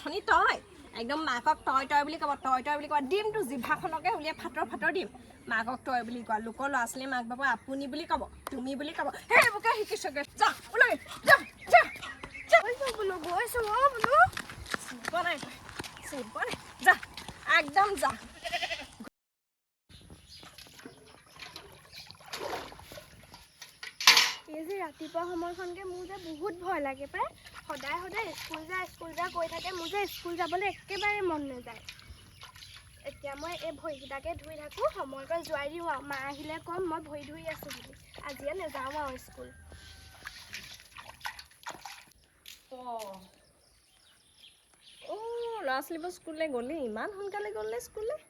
অথনি তই। একদম মাকক তই তই বুলি ক'ব তই তই বুলি ক'ব ডিমটো জিভাখনকে উলিয়াই ফাটৰ ফাটৰ দিম। মাকক তই বুলি কোৱা লোকৰ ল'ৰা ছোৱালীয়ে মাক বাপক আপুনি বুলি ক'ব তুমি বুলি ক'ব সেইবোৰকে শিকিছগৈ। যা ওলাই যা যা যা। বোলো গৈছো অ বোলো। পোৱা নাই পোৱা নাই। যা একদম যা। এই যে ৰাতিপুৱা সময়খনকে মোৰ যে বহুত ভয় লাগে পাই। সদায় সদায় স্কুল যা স্কুল যা কৈ থাকে মোৰ যে স্কুল যাবলৈ একেবাৰে মন নাযায়। এতিয়া মই এই ভৰিকেইটাকে ধুই থাকোঁ সময়কৈ যোৱাই দিওঁ আৰু। মা আহিলে ক'ম মই ভৰি ধুই আছোঁ বুলি। আজিয়ে নাযাওঁ আৰু স্কুল। অঁ। ল'ৰা ছোৱালীবোৰ স্কুললৈ গ'লেই ইমান সোনকালে গ'লনে স্কুললৈ?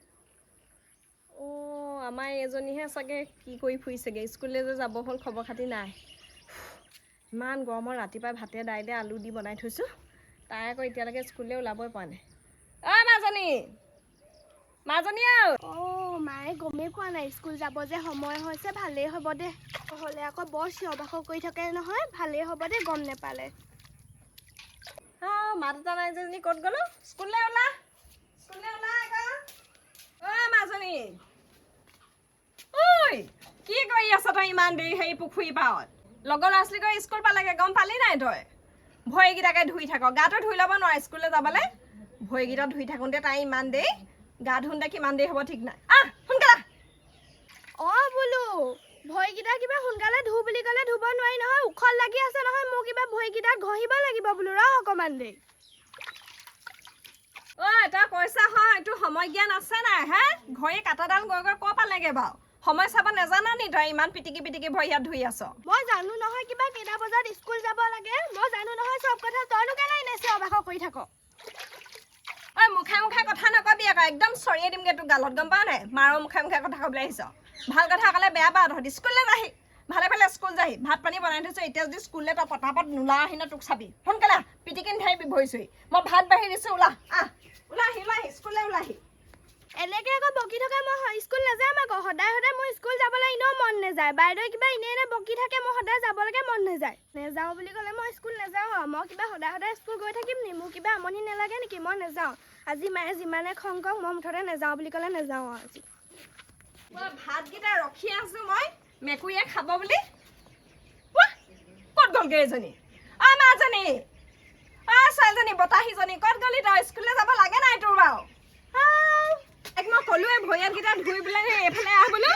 অঁ আমাৰ এজনীহে চাগে কি কৰি ফুৰিছেগৈ? স্কুললৈ যে যাব হ'ল খবৰ খাতি নাই। ইমান গৰমত ৰাতিপুৱাই ভাতে দাইলে আলু দি বনাই থৈছোঁ। তাই আকৌ এতিয়ালৈকে স্কুললৈ ওলাবই পৰা নাই। অ' মাজনী! মাজনী আৰু অঁ মায়ে গমেই পোৱা নাই স্কুল যাব যে সময় হৈছে ভালেই হ'ব দে। হ'লে আকৌ বৰ চিঞৰ বাখৰ কৰি থাকে নহয় ভালেই হ'ব দে গম নেপালে। মাত এটা নাই যেজনী ক'ত গ'লো? স্কুললৈ ওলা। স্কুললৈ ওলা আকৌ। অ' মাজনী! ঐ কি কৰি আছ তই ইমান দেৰি হেৰি পুখুৰী পাৰত? লগৰ ল'ৰা ছোৱালীকৰ স্কুল পালেগে গম পালি নাই তই? ভৰিকেইটাকে ধুই থাক গাটো ধুই ল'ব নোৱাৰ স্কুললৈ যাবলৈ। ভৰিকেইটা ধুই থাকোঁতে তাই ইমান দেৰি গা ধুওঁতে কিমান দেৰি হ'ব ঠিক নাই। আহ সোনকালে। অঁ বোলো ভৰিকেইটা কিবা সোনকালে ধু বুলি ক'লে ধুব নোৱাৰি নহয় উখল লাগি আছে নহয় মোৰ কিবা ভৰিকেইটাত ঘঁহিব লাগিব বোলো ৰ অকণমান দেৰি। ঐ তই কৈছা হয় তোৰ সময় জ্ঞান আছে নাই হে? ঘড়ী কাটাডাল গৈ গৈ ক'ৰ পালেগে বাৰু? সময় চাব নেজানা নি তই? ইমান পিটিকি পিটিকি ভৰি হাত ধুই আছ। মই জানো নহয় কিবা কেইটা বজাত স্কুল যাব লাগে। মই জানো নহয় চব কথা। তইনো কেলে এনে চিঞৰ বাখৰ কৰি থাক? ঐ মুখে মুখে কথা নকবি আকৌ। একদম চৰিয়ে দিমগে তোৰ গালত। গম পাৱ নাই? মাৰৰ মুখে মুখে কথা ক'বলৈ আহিছ। ভাল কথা ক'লে বেয়া পাওঁ তহঁতি। স্কুললৈ যাহি ভালে ভালে স্কুল যাহি ভাত পানী বনাই থৈছোঁ। এতিয়া যদি স্কুললৈ তই পটাপট নোলাও আহি ন তোক চাবি। সোনকালে আহ, পিটিকি নাথাকিবি ভৰি চুই। মই ভাত বাঢ়ি দিছোঁ ওলা। আহ। ওলাহি ওলাহি। স্কুললৈ ওলাহি। এনেকে আকৌ বকি থকা মই স্কুল নাযাম আকৌ সদায় সদায় মোৰ স্কুল যাবলৈ এনেও মন নাযায়। বাইদেৱে কিবা এনে এনে বকি থাকে মই সদায় যাবলৈকে মন নাযায়। নেযাওঁ বুলি ক'লে মই স্কুল নাযাওঁ আৰু মই কিবা সদায় সদায় স্কুল গৈ থাকিম নি? মোৰ কিবা আমনি নালাগে নেকি? মই নাযাওঁ। আজি মায়ে যিমানে খং কওক মই মুঠতে নাযাওঁ বুলি ক'লে নাযাওঁ আৰু আজি। মই ভাতকেইটা ৰখি আছো মই মেকুৰীয়ে খাব বুলি। ক'ত গ'লগে এজনী অ মাজনী! অ ছোৱালীজনী বতাহীজনী ক'ত গ'লি তই? স্কুললৈ যাব লাগে নাই তোৰ বাৰু? এক মই ক'লোৱে ভৰিয়াতকেইটা ধুই পেলাই এইফালে আহ বোলো।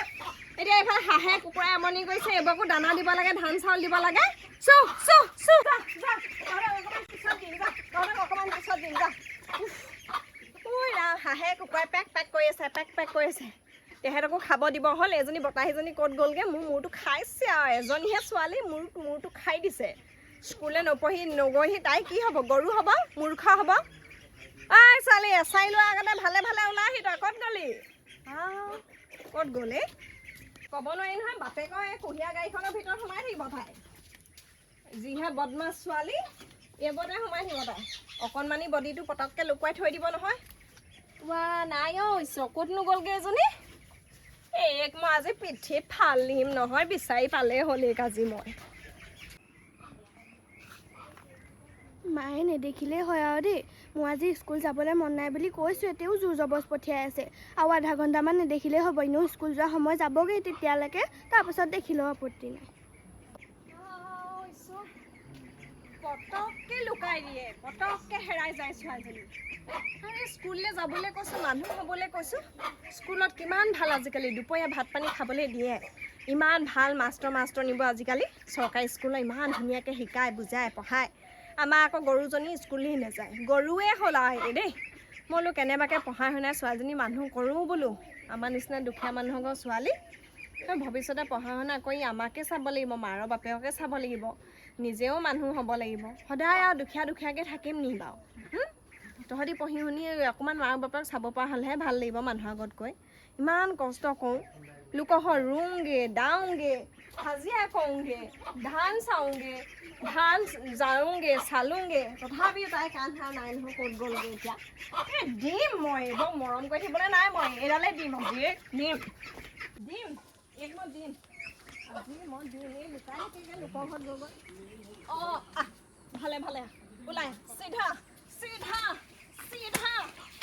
এতিয়া এইফালে হাঁহে কুকুৰাই আমনি কৰিছে এইবোৰকো দানা দিব লাগে ধান চাউল দিব লাগে। চু চু চু। যা যা তহঁতক অকণমান পিছত দিম যা হাঁহে কুকুৰাই পেক পেক কৰি আছে পেক পেক কৰি আছে। তেহেঁতকো খাব দিব হ'ল এজনী বতাহীজনী ক'ত গ'লগৈ মোৰ মূৰটো খাইছে আৰু এজনীহে ছোৱালী মোৰ মূৰটো খাই দিছে। স্কুললৈ নপঢ়ি নগৈহি তাই কি হ'ব গৰু হ'ব মূৰ্খ হ'ব? ঐ ছোৱালী এচাৰি লোৱাৰ আগতে ভালে ভালে ওলাহি তই ক'ত গ'লি? ক'ত গ'লে? ক'ব নোৱাৰি নহয় বাপেকৰ এই কুঁহিয়া গাড়ীখনৰ ভিতৰত সোমাই থাকিব তাই। যিহে বদমাছ ছোৱালী এইবোৰতে সোমাই থাকিব তাই। অকণমানি বডিটো পটককৈ লুকুৱাই থৈ দিব নহয়। ৱা নাই অ চকুতনো গ'লগৈ এজনী। এইক মই আজি পিঠিত ফালিম নহয় বিচাৰি পালেই হ'ল এইক আজি মই। মায়ে নেদেখিলেই হয় আৰু দেই। মোৰ আজি স্কুল যাবলৈ মন নাই বুলি কৈছোঁ এতিয়াও জোৰ জবজ পঠিয়াই আছে। আৰু আধা ঘণ্টামান নেদেখিলেই হ'ব এনেও স্কুল যোৱা সময় যাবগৈ তেতিয়ালৈকে তাৰপাছত দেখিলেও আপত্তি নাই। পটককে লুকাই দিয়ে পটককে হেৰাই যায় ছোৱালীজনী। স্কুললৈ যাবলৈ কৈছোঁ মানুহ হ'বলৈ কৈছোঁ। স্কুলত কিমান ভাল আজিকালি দুপৰীয়া ভাত পানী খাবলৈ দিয়ে। ইমান ভাল মাষ্টৰ মাষ্টৰ নিব আজিকালি চৰকাৰী স্কুলত ইমান ধুনীয়াকৈ শিকায় বুজায় পঢ়ায়। আমাৰ আকৌ গৰুজনী স্কুললৈ নাযায়। গৰুৱে হ'ল আৰু এই দেই। মই বোলো কেনেবাকৈ পঢ়াই শুনাই ছোৱালীজনী মানুহ কৰোঁ বোলো। আমাৰ নিচিনা দুখীয়া মানুহৰ ছোৱালী। তই ভৱিষ্যতে পঢ়া শুনা কৰি আমাকে চাব লাগিব মাৰৰ বাপেককে চাব লাগিব। নিজেও মানুহ হ'ব লাগিব। সদায় আৰু দুখীয়া দুখীয়াকৈ থাকিম নি বাৰু? তহঁতি পঢ়ি শুনি অকণমান মাক বাপেক চাব পৰা হ'লেহে ভাল লাগিব মানুহৰ আগত গৈ ইমান কষ্ট কৰোঁ লোকৰ ৰুওঁগৈ দাওঁগৈ হাজিৰা কৰোঁগৈ ধান চাওঁগৈ ধান জাৰোঁগৈ চালোঁগৈ। তথাপিও তাই কাণ ধৰা নাই নহয় ক'ত গ'লগৈ এতিয়া। দিম মই এইবোৰ মৰম কৰি থাকিবলৈ নাই মই। এইডালে দিম আজি দিম। দিম মই দিম। আজি মই দিম। এই লোকৰ ঘৰত গ'লগৈ অঁ ভালে ভালে। ওলাই চিধা চিধা।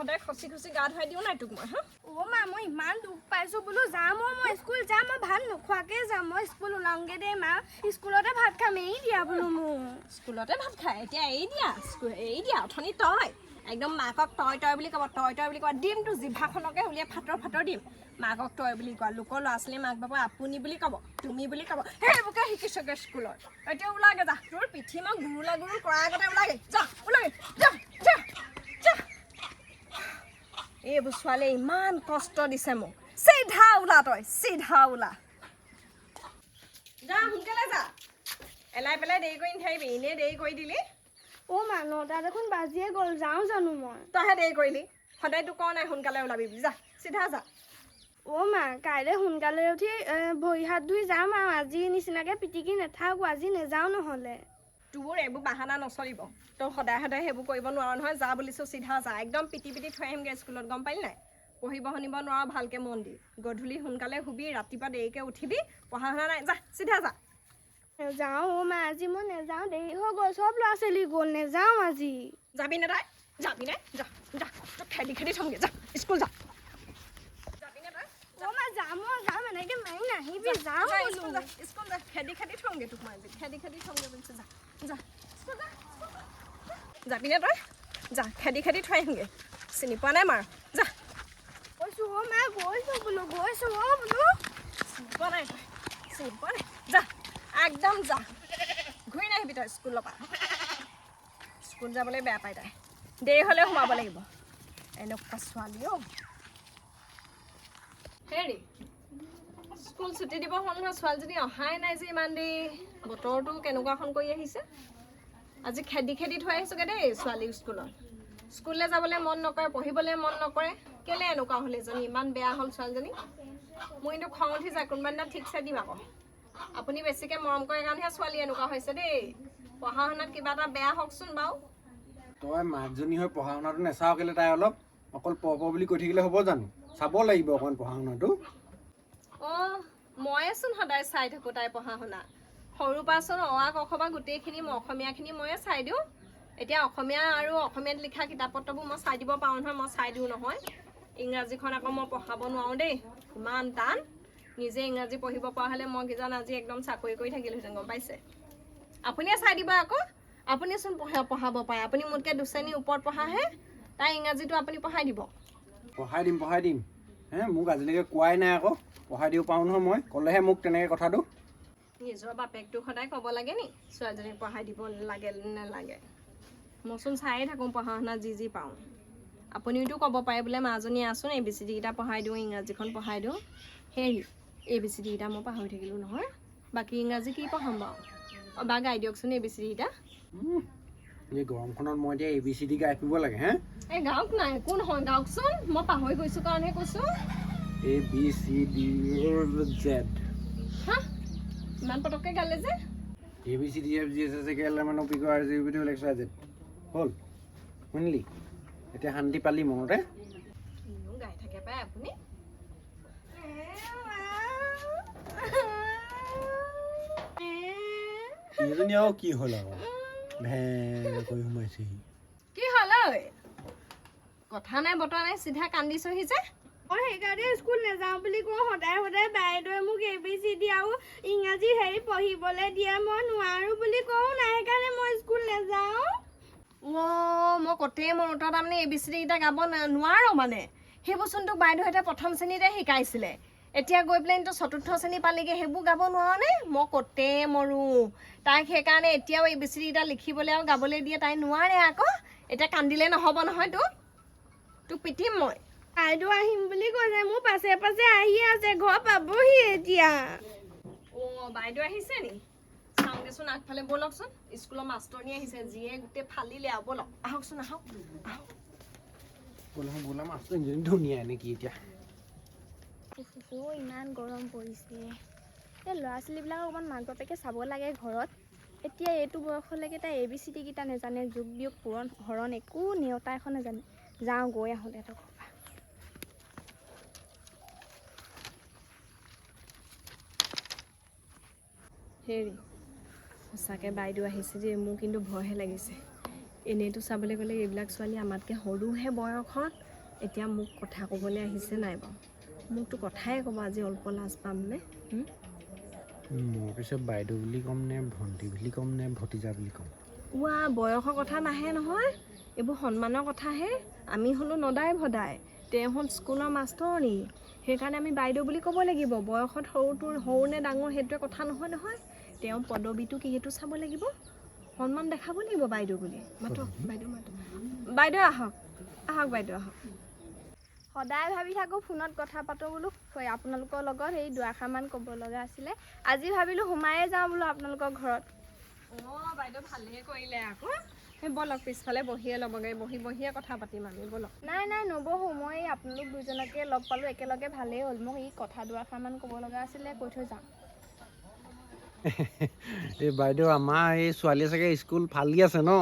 সদায় খচি খচি গা ধুৱাই দিওঁ নাই তোক মই হা? অ' মা মই ইমান দুখ পাইছোঁ। বোলো যাম অ' মই। স্কুল যাম মই ভাত নোখোৱাকৈ যাম। মই স্কুল ওলাওঁগৈ দেই মা। স্কুলতে ভাত খাম এৰি দিয়া বোলো মোক। স্কুলতে ভাত খায় এতিয়া এৰি দিয়া। স্কুল এৰি দিয়া অথনি তই। একদম মাকক তই তই বুলি ক'ব তই তই বুলি ক'ব দিম তোৰ জিভাখনকে উলিয়াই ফাটৰ ফাটৰ দিম। মাকক তই বুলি কোৱা লোকৰ ল'ৰা ছোৱালীয়ে মাক বাপক আপুনি বুলি ক'ব তুমি বুলি ক'ব। সেইবোৰকে শিকিছগে স্কুলত। এতিয়া ওলাগে যা। তোৰ পিঠি মই গুৰুলা গুৰু কৰাৰ আগতে ওলাগে। যা ওলাগে। যা যা। এইবোৰ ছোৱালীয়ে ইমান কষ্ট দিছে মোক। চিধা ওলা তই চিধা ওলা। যা সোনকালে যা। এলাই পেলাই দেৰি কৰি নাথাকিবি এনেই দেৰি কৰি দিলি। অ' মা নটা দেখোন বাজিয়ে গ'ল যাওঁ জানো মই? তইহে দেৰি কৰিলি। সদায় তোক কোৱা নাই সোনকালে ওলাবি বুলি। যা চিধা যা। অ' মা কাইলৈ সোনকালে উঠি ভৰি হাত ধুই যাম আৰু। আজি নিচিনাকৈ পিটিকি নাথাকোঁ আজি নেযাওঁ নহ'লে। তোৰ এইবোৰ বাহানা নচলিব। তই সদায় সদায় সেইবোৰ কৰিব নোৱাৰ নহয় যা বুলিছোঁ চিধা যা। একদম পিটি পিটি থৈ আহিমগৈ স্কুলত গম পালি নাই? পঢ়িব শুনিব নোৱাৰ ভালকৈ মন দি। গধূলি সোনকালে শুবি ৰাতিপুৱা দেৰিকৈ উঠিবি পঢ়া শুনা নাই যা চিধা যা। যাওঁ অ' মা আজি মই নেযাওঁ দেৰি হৈ গ'ল চব ল'ৰা ছোৱালী গ'ল নেযাওঁ আজি। যাবি নে তাই? যাবি নে? যা যা তোক খেদি খেদি থ'মগৈ যা স্কুল যা। যাবি নে তই? অ' মা যাম মই যাম এনেকৈ মাৰি নাহিবি যাওঁ। যা, বোলো। খেদি খেদি থ'মগৈ তোক আজি। খেদি খেদি থ'মগৈ বুলিছোঁ যা যা স্কুল যা, স্কুল যা। যাবিনে তই যা খেদি খেদি থৈ আহিমগৈ। চিনি পোৱা নাই মাৰ? যা। কৈছোঁ অ' মা গৈছোঁ বোলো গৈছোঁ অ' বোলো। চিনি পোৱা নাই তই? চিনি পোৱা নাই? যা একদম যা। ঘূৰি নাহিবি তই স্কুলৰ পৰা। স্কুল যাবলৈ বেয়া পাই তাই। দেৰি হ'লে সোমাব লাগিব। এনেকুৱা ছোৱালী অ' হেৰি স্কুল ছুটি দিব হ'ল নহয়, ছোৱালীজনী অহাই নাই যে ইমান দেৰি। বতৰটো কেনেকুৱাখন কৰি আহিছে? আজি খেদি খেদি থৈ আহিছোঁগৈ দেই ছোৱালী স্কুলত। স্কুললৈ যাবলৈ মন নকৰে, পঢ়িবলৈ মন নকৰে। কেলৈ এনেকুৱা হ'ল এজনী? ইমান বেয়া হ'ল ছোৱালীজনী। মোৰ কিন্তু খং উঠি যায়, কোনোবা দিনা ঠিকছে দিম আকৌ। আপুনি বেছিকৈ মৰম কৰে কাৰণেহে ছোৱালী এনেকুৱা হৈছে দেই। পঢ়া শুনাত কিবা এটা বেয়া হওকচোন বাৰু। তই মাকজনী হৈ পঢ়া শুনাটো নেচাও কেলে তাই অলপ? অকল পঢ় বুলি কৈ থাকিলে হ'ব জানো? চাব লাগিব অকণমান পঢ়া শুনাটো ময়েচোন সদায় চাই থাকোঁ তাই পঢ়া শুনা। সৰুৰ পৰাচোন অ আ ক খ পৰা গোটেইখিনি মই অসমীয়াখিনি ময়ে চাই দিওঁ। এতিয়া অসমীয়া আৰু অসমীয়াত লিখা কিতাপ পত্ৰবোৰ মই চাই দিব পাৰোঁ নহয় মই চাই দিওঁ নহয়। ইংৰাজীখন আকৌ মই পঢ়াব নোৱাৰোঁ দেই ইমান টান। নিজে ইংৰাজী পঢ়িব পৰা হ'লে মই কিজান আজি একদম চাকৰি কৰি থাকিলোহেঁতেন গম পাইছে? আপুনিয়ে চাই দিব আকৌ। আপুনিচোন পঢ়া পঢ়াব পাৰে। আপুনি মোতকৈ দুশ্ৰেণীৰ ওপৰত পঢ়াহে তাই ইংৰাজীটো আপুনি পঢ়াই দিব। পঢ়াই দিম পঢ়াই দিম। হে মোক আজিলৈকে কোৱাই নাই আকৌ। পঢ়াই দিব পাৰোঁ নহয় মই ক'লেহে মোক তেনেকৈ কথাটো। নিজৰ বাপেকটোক সদায় ক'ব লাগে নি? ছোৱালীজনীক পঢ়াই দিব লাগে নালাগে? মইচোন চায়ে থাকোঁ পঢ়া শুনা যি যি পাওঁ। আপুনিওতো ক'ব পাৰে বোলে মাজনী আছোন এ বি চি ডিকেইটা পঢ়াই দিওঁ ইংৰাজীখন পঢ়াই দিওঁ। হেৰি এ বি চি ডিকেইটা মই পাহৰি থাকিলোঁ নহয়। বাকী ইংৰাজী কি পঢ়াম বাৰু? অঁ বা গাই দিয়কচোন এ বি চি ডিকেইটা এই গৰমখনত মই এতিয়া এ বি চি ডি গাই ফুৰিব লাগে হে? এই গাওক নাই একো নহয় গাওকচোন মই পাহৰি গৈছোঁ কাৰণেহে কৈছোঁ। A B C D Z হা? ইমান পটককৈ গালে যে। A B C D F G S S K L M N O' P Q R G B T X Y Z হ'ল? শুনিলি? এতিয়া শান্তি পালি মনতে? কিনো গাই থাকে পাই আপুনি। এইজনী আৰু কি হ'ল ভে কৰি সোমাইছেহি কি হ'ল ঐ? কথা নাই বতৰা নাই চিধা কান্দিছহি যে। মই সেইকাৰণে স্কুল নাযাওঁ বুলি কওঁ সদায় সদায় বাইদেৱে মোক এ বি চি ডি আৰু ইংৰাজী হেৰি পঢ়িবলৈ দিয়ে মই নোৱাৰোঁ বুলি কওঁ নাই সেইকাৰণে মই স্কুল নাযাওঁ। অ' মই কতেই মোৰ তাৰমানে এ বি চি ডিকেইটা গাব নোৱাৰো মানে। সেইবোৰচোন তোক বাইদেউহঁতে প্ৰথম শ্ৰেণীতে শিকাইছিলে। এতিয়া গৈ পেলাই তো চতুৰ্থ শ্ৰেণী পালিগে সেইবোৰ গাব নোৱাৰনে মই কতেই মৰোঁ। তাইক সেইকাৰণে এতিয়াও এ বি চি ডিকেইটা লিখিবলৈ আৰু গাবলৈ দিয়ে তাই নোৱাৰে আকৌ। এতিয়া কান্দিলে নহ'ব নহয় তোক। তোক পিটিম মই। বাইদেউ আহিম বুলি কৈছে মোৰ পাছে পাছে আহি আছে ঘৰ পাবহি এতিয়া। অ' বাইদেউ আহিছে নি? চাওঁগেচোন আগফালে ব'লকচোন স্কুলৰ মাষ্টৰনী আহিছে যিয়ে গোটেই ফালিলে আৰু ব'লক আহকচোন আহক। আহক। বোলে ধুনীয়া নেকি এতিয়া? অ' ইমান গৰম পৰিছে। এই ল'ৰা ছোৱালীবিলাকক অকণমান মাক বাপেকে চাব লাগে ঘৰত। এতিয়া এইটো বয়সলৈকে তাই এ বি চি ডিকেইটা নেজানে যোগ বিয়োগ পূৰণ হৰণ একো নেওতা এখন নেজানে। যাওঁ গৈ আহোঁ পৰা। হেৰি সঁচাকৈ বাইদেউ আহিছে দেই মোৰ কিন্তু ভয়হে লাগিছে। এনেইতো চাবলৈ গ'লে এইবিলাক ছোৱালী আমাতকৈ সৰুহে বয়সত। এতিয়া মোক কথা ক'বলৈ আহিছে নাই বাৰু? মোকতো কথাই ক'ব আজি অল্প লাজ পাম নে হুম? মই পিছে বাইদেউ বুলি ক'ম নে ভণ্টি বুলি ক'ম নে ভতিজা বুলি ক'ম? ওৱা বয়সৰ কথা নাহে নহয়। এইবোৰ সন্মানৰ কথাহে। আমি হ'লো নদাই ভদাই। তেওঁ হ'ল স্কুলৰ মাষ্টৰণী সেইকাৰণে আমি বাইদেউ বুলি ক'ব লাগিব। বয়সত সৰুটো সৰু নে ডাঙৰ সেইটোৱে কথা নহয় নহয়। তেওঁ পদবীটো কি সেইটো চাব লাগিব? সন্মান দেখাব লাগিব বাইদেউ বুলি। মাতক বাইদেউ মাতক। বাইদেউ আহক। আহক বাইদেউ আহক। সদায় ভাবি থাকোঁ ফোনত কথা পাতোঁ বোলো। হয়, আপোনালোকৰ লগত সেই দুআষাৰমান ক'ব লগা আছিলে। আজি ভাবিলোঁ সোমায়ে যাওঁ বোলো আপোনালোকৰ ঘৰত। অঁ বাইদেউ ভালেই কৰিলে আকৌ। সেই ব'লক পিছফালে বহিয়ে ল'বগৈ বহি বহিয়ে কথা পাতিম আমি ব'লক। নাই নাই নবহোঁ মই এই আপোনালোক দুজনকে লগ পালোঁ একেলগে ভালেই হ'ল। মোক এই কথা দুআষাৰমান ক'ব লগা আছিলে কৈ থৈ যাওঁ। এই বাইদেউ আমাৰ এই ছোৱালীয়ে চাগে স্কুল ফালি আছে ন?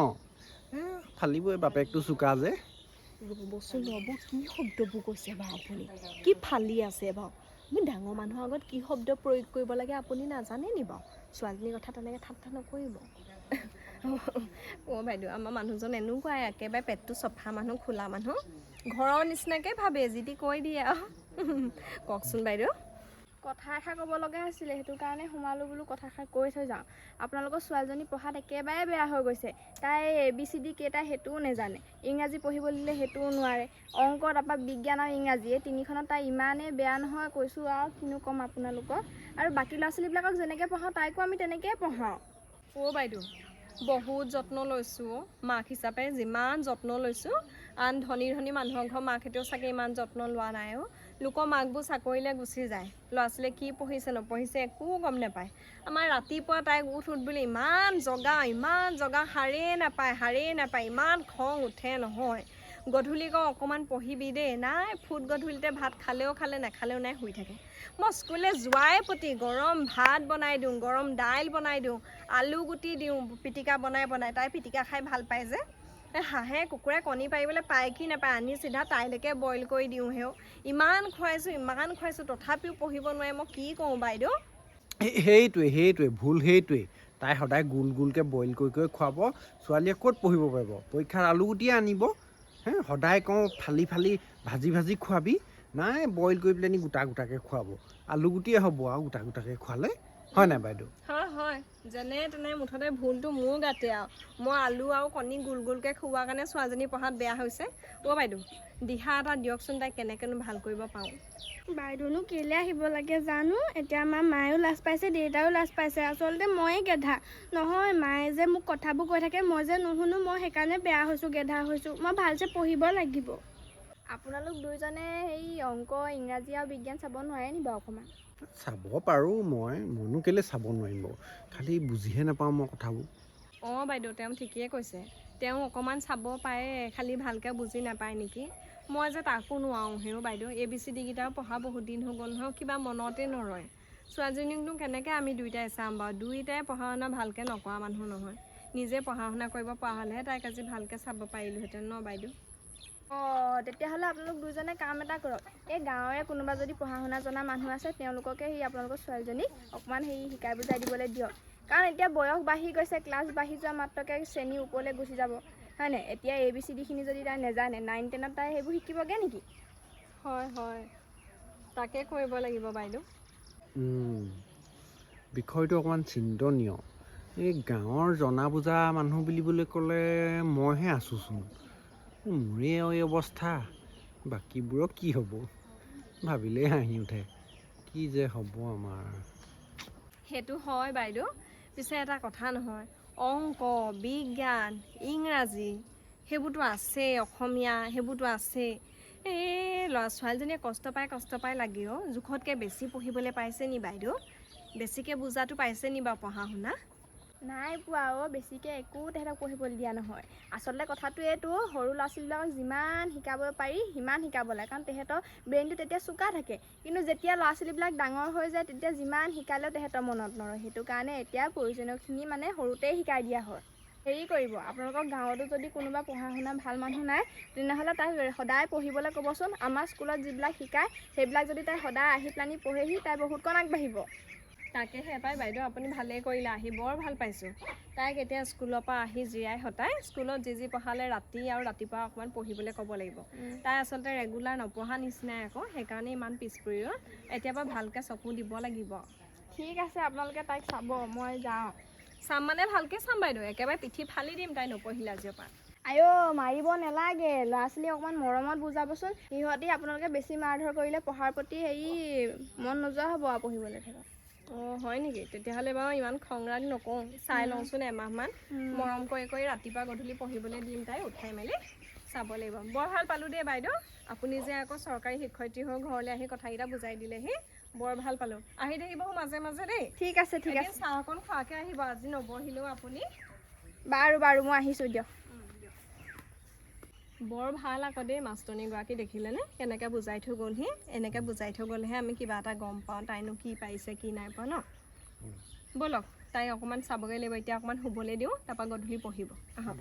ফালিবই বাপেকটো চোকা যে। ৰ'বচোন ৰ'ব কি শব্দবোৰ কৈছে বাৰু আপুনি? কি ফালি আছে বাৰু? আমি ডাঙৰ মানুহৰ আগত কি শব্দ প্ৰয়োগ কৰিব লাগে আপুনি নাজানে নি বাৰু? ছোৱালীজনীৰ কথা তেনেকৈ ঠাট্টা নকৰিব। অ' বাইদেউ আমাৰ মানুহজন এনেকুৱাই একেবাৰে পেটটো চফা মানুহ খোলা মানুহ। ঘৰৰ নিচিনাকৈ ভাবে যি টি কৈ দিয়ে আৰু। কওকচোন বাইদেউ। কথা এষাৰ ক'ব লগা আছিলে সেইটো কাৰণে সোমালোঁ বোলো কথাষাৰ কৈ থৈ যাওঁ। আপোনালোকৰ ছোৱালীজনী পঢ়াত একেবাৰে বেয়া হৈ গৈছে। তাই এ বি চি ডি কেইটা সেইটোও নেজানে। ইংৰাজী পঢ়িব দিলে সেইটোও নোৱাৰে। অংক তাৰপৰা বিজ্ঞান আৰু ইংৰাজী এই তিনিখনত তাই ইমানেই বেয়া নহয় কৈছোঁ আৰু কিনো ক'ম আপোনালোকক। আৰু বাকী ল'ৰা ছোৱালীবিলাকক যেনেকৈ পঢ়াওঁ তাইকো আমি তেনেকৈয়ে পঢ়াওঁ। অ' বাইদেউ বহুত যত্ন লৈছোঁ মাক হিচাপে যিমান যত্ন লৈছোঁ আন ধনী ধনী মানুহৰ ঘৰৰ মাকহঁতেও চাগে ইমান যত্ন লোৱা নাই অ' লোকৰ মাকবোৰ চাকৰিলৈ গুচি যায়। ল'ৰা ছোৱালীয়ে কি পঢ়িছে নপঢ়িছে একো গম নাপায়। আমাৰ ৰাতিপুৱা তাইক উঠ উঠ বুলি ইমান জগাওঁ ইমান জগাওঁ সাৰেই নাপায় সাৰেই নাপায় ইমান খং উঠে নহয়। গধূলি কওঁ অকণমান পঢ়িবি দেই। নাই ফুট গধূলিতে ভাত খালেও খালে নাখালেও নাই শুই থাকে। মই স্কুললৈ যোৱাই প্ৰতি গৰম ভাত বনাই দিওঁ গৰম দাইল বনাই দিওঁ আলু গুটি দিওঁ পিটিকা বনাই বনাই তাই পিটিকা খাই ভাল পায় যে। হাঁহে কুকুৰে কণী পাৰিবলৈ পায় কি নাপায়? আনি চিধা তাইলৈকে বইল কৰি দিওঁহেও। ইমান খুৱাইছোঁ ইমান খুৱাইছোঁ তথাপিও পঢ়িব নোৱাৰে মই কি কৰোঁ বাইদেউ? সেই- সেইটোৱে সেইটোৱে ভুল সেইটোৱে। তাই সদায় গোল গোলকৈ বইল কৰি কৰি খুৱাব। ছোৱালীয়ে ক'ত পঢ়িব পাৰিব? পৰীক্ষাত আলুগুটিয়ে আনিব। হে সদায় কওঁ ফালি ফালি ভাজি ভাজি খুৱাবি। নাই বইল কৰি পেলাইনি গোটা গোটাকৈ খুৱাব। আলুগুটিয়ে হ'ব আৰু গোটা গোটাকৈ খোৱালে হয় নাই বাইদেউ? হয় হয়। যেনে তেনে মুঠতে ভুলটো মোৰ গাতে আৰু। মই আলু আৰু কণী গোল গোলকৈ খুওৱাৰ কাৰণে ছোৱালীজনী পঢ়াত বেয়া হৈছে। অ' বাইদেউ দিহা এটা দিয়কচোন তাইক কেনেকৈনো ভাল কৰিব পাৰোঁ। বাইদেউনো কেলৈ আহিব লাগে জানো? এতিয়া আমাৰ মায়েও লাজ পাইছে দেউতাও লাজ পাইছে। আচলতে ময়ে গেধা। নহয় মায়ে যে মোক কথাবোৰ কৈ থাকে মই যে নুশুনো মই সেইকাৰণে বেয়া হৈছোঁ গেধা হৈছোঁ। মই ভালছে পঢ়িব লাগিব। আপোনালোক দুইজনে সেই অংক ইংৰাজী আৰু বিজ্ঞান চাব নোৱাৰে নি বাৰু অকণমান? চাব পাৰোঁ মই মইনো কেলৈ চাব নোৱাৰিম বাৰু? খালি বুজিহে নাপাওঁ মই কথাবোৰ। অঁ বাইদেউ তেওঁ ঠিকেই কৈছে। তেওঁ অকণমান চাব পাৰে খালি ভালকৈ বুজি নাপায় নেকি? মই যে তাকো নোৱাৰোঁ হেও বাইদেউ। এ বি চি ডিকেইটাও পঢ়া বহুত দিন হৈ গ'ল নহয় কিবা মনতে নৰয়। ছোৱালীজনীকনো কেনেকৈ আমি দুয়োটাই চাম বাৰু? দুয়োটাই পঢ়া শুনা ভালকৈ নকৰা মানুহ নহয়। নিজে পঢ়া শুনা কৰিব পৰা হ'লেহে তাইক আজি ভালকৈ চাব পাৰিলোহেঁতেন ন বাইদেউ? অঁ তেতিয়াহ'লে আপোনালোক দুজনে কাম এটা কৰক। এই গাঁৱৰে কোনোবা যদি পঢ়া শুনা জনা মানুহ আছে তেওঁলোককে সেই আপোনালোকৰ ছোৱালীজনীক অকণমান সেই শিকাই বুজাই দিবলৈ দিয়ক। কাৰণ এতিয়া বয়স বাঢ়ি গৈছে ক্লাছ বাঢ়ি যোৱা মাত্ৰকে শ্ৰেণী ওপৰলৈ গুচি যাব। হয়নে এতিয়া এ বি চি ডিখিনি যদি তাই নেজানে নাইন টেনত তাই সেইবোৰ শিকিবগৈ নেকি? হয় হয়। তাকে কৰিব লাগিব বাইদেউ। বিষয়টো অকণমান চিন্তনীয়। এই গাঁৱৰ জনা বুজা মানুহ বুলিবলৈ ক'লে মইহে আছোঁচোন মোৰে এই অৱস্থা। বাকীবোৰৰ কি হ'ব? ভাবিলেই হাঁহি উঠে। কি যে হ'ব আমাৰ? সেইটো হয় বাইদেউ পিছে এটা কথা নহয়। অংক বিজ্ঞান ইংৰাজী সেইবোৰতো আছেই অসমীয়া সেইবোৰতো আছেই। এই ল'ৰা ছোৱালীজনীয়ে কষ্ট পাই কষ্ট পাই লাগে অ' জোখতকৈ বেছি পঢ়িবলৈ পাইছে নি বাইদেউ? বেছিকৈ বুজাটো পাইছে নি বাৰু পঢ়া শুনা নাই পোৱা অ' বেছিকৈ একো তেহেঁতক পঢ়িবলৈ দিয়া নহয়। আচলতে কথাটো এইটো সৰু ল'ৰা ছোৱালীবিলাকক যিমান শিকাব পাৰি সিমান শিকাব লাগে। কাৰণ তেহেঁতৰ ব্ৰেইনটো তেতিয়া চোকা থাকে। কিন্তু যেতিয়া ল'ৰা ছোৱালীবিলাক ডাঙৰ হৈ যায় তেতিয়া যিমান শিকালেও তেহেঁতৰ মনত নৰয়। সেইটো কাৰণে এতিয়া প্ৰয়োজনীয়খিনি মানে সৰুতেই শিকাই দিয়া হয়। হেৰি কৰিব আপোনালোকৰ গাঁৱতো যদি কোনোবা পঢ়া শুনা ভাল মানুহ নাই তেনেহ'লে তাই সদায় পঢ়িবলৈ ক'বচোন। আমাৰ স্কুলত যিবিলাক শিকায় সেইবিলাক যদি তাই সদায় আহি পেলানি পঢ়েহি তাই বহুতকণ আগবাঢ়িব। তাকেহে পাই বাইদেউ আপুনি ভালেই কৰিলে আহি বৰ ভাল পাইছোঁ। তাইক এতিয়া স্কুলৰ পৰা আহি জিৰাই সতাই স্কুলত যি যি পঢ়ালে ৰাতি আৰু ৰাতিপুৱা অকণমান পঢ়িবলৈ ক'ব লাগিব। তাই আচলতে ৰেগুলাৰ নপঢ়া নিচিনাই আকৌ সেইকাৰণে ইমান পিছ পৰি ৰ'ল। এতিয়াৰ পৰা ভালকৈ চকু দিব লাগিব। ঠিক আছে আপোনালোকে তাইক চাব মই যাওঁ। চাম মানে ভালকৈ চাম বাইদেউ একেবাৰে পিঠি ফালি দিম তাই নপঢ়িলে আজিৰ পৰা। আইঅ মাৰিব নালাগে ল'ৰা ছোৱালী অকণমান মৰমত বুজাবচোন। সিহঁতি আপোনালোকে বেছি মাৰ ধৰ কৰিলে পঢ়াৰ প্ৰতি হেৰি মন নোযোৱা হ'ব আৰু পঢ়িবলৈ থকা অঁ হয় নেকি? তেতিয়াহ'লে বাৰু ইমান খং ৰাগ নকওঁ। চাই লওঁচোন এমাহমান। মৰম কৰি কৰি ৰাতিপুৱা গধূলি পঢ়িবলৈ দিম তাই উঠাই মেলি চাব লাগিব। বৰ ভাল পালোঁ দেই বাইদেউ। আপুনি যে আকৌ চৰকাৰী শিক্ষয়িত্ৰী হৈ ঘৰলৈ আহি কথাকেইটা বুজাই দিলেহি বৰ ভাল পালোঁ। আহি থাকিব মাজে মাজে দেই। ঠিক আছে ঠিক আছে। চাহ অকণ খোৱাকৈ আহিব আজি নবহিলেও আপুনি। বাৰু বাৰু মই আহিছোঁ দিয়ক। বৰ ভাল আকৌ দেই মাষ্টৰনীগৰাকী দেখিলেনে কেনেকৈ বুজাই থৈ গ'লহি? এনেকৈ বুজাই থৈ গ'লেহে আমি কিবা এটা গম পাওঁ তাইনো কি পাৰিছে কি নাই পোৱা ন? ব'লক তাই অকণমান চাবগৈ লাগিব এতিয়া অকণমান শুবলৈ দিওঁ তাৰপৰা গধূলি পঢ়িব। আহক।